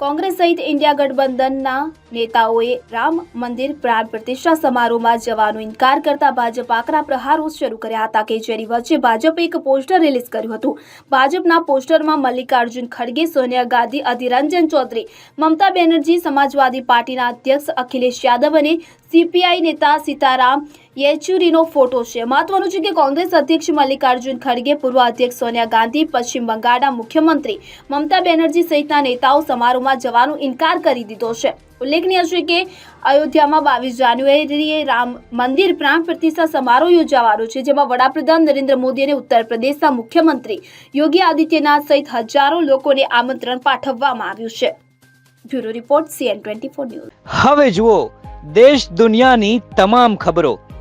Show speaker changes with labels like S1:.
S1: કોંગ્રેસ સહિત ઇન્ડિયા ગઠબંધનના નેતાઓએ રામ મંદિર પ્રાણ પ્રતિષ્ઠા સમારોહમાં જવાનો ઇનકાર કરતા ભાજપ આકરા પ્રહારો શરૂ કર્યા હતા. કે જેની વચ્ચે ભાજપે એક પોસ્ટર રિલીઝ કર્યું હતું. ભાજપના પોસ્ટરમાં મલ્લિકાર્જુન ખડગે, સોનિયા ગાંધી, અધિરંજન ચૌધરી, મમતા બેનર્જી, સમાજવાદી પાર્ટીના અધ્યક્ષ અખિલેશ યાદવ અને સીપીઆઈ નેતા સીતારામ યેચુરીનો ફોટો છે. મહત્વનું છે કે કોંગ્રેસ અધ્યક્ષ મલ્લિકાર્જુન ખડગે પૂર્વ અધ્યક્ષ સોનિયા ગાંધી, પશ્ચિમ બંગાળના મુખ્યમંત્રી મમતા બેનર્જી સહિતના નેતાઓ સમારોહમાં જવાનો ઇનકાર કરી દીધો છે. ઉલ્લેખનીય છે કે અયોધ્યામાં બાવીસ જાન્યુઆરીએ રામ મંદિર પ્રાણ પ્રતિષ્ઠા સમારોહ યોજાવાનો છે, જેમાં વડાપ્રધાન નરેન્દ્ર મોદી અને ઉત્તર પ્રદેશના મુખ્યમંત્રી યોગી આદિત્યનાથ સહિત હજારો લોકોને આમંત્રણ પાઠવવામાં આવ્યું છે. Bureau report, CN twenty four news.
S2: હવે જુઓ, દેશ દુનિયાની તમામ ખબરો.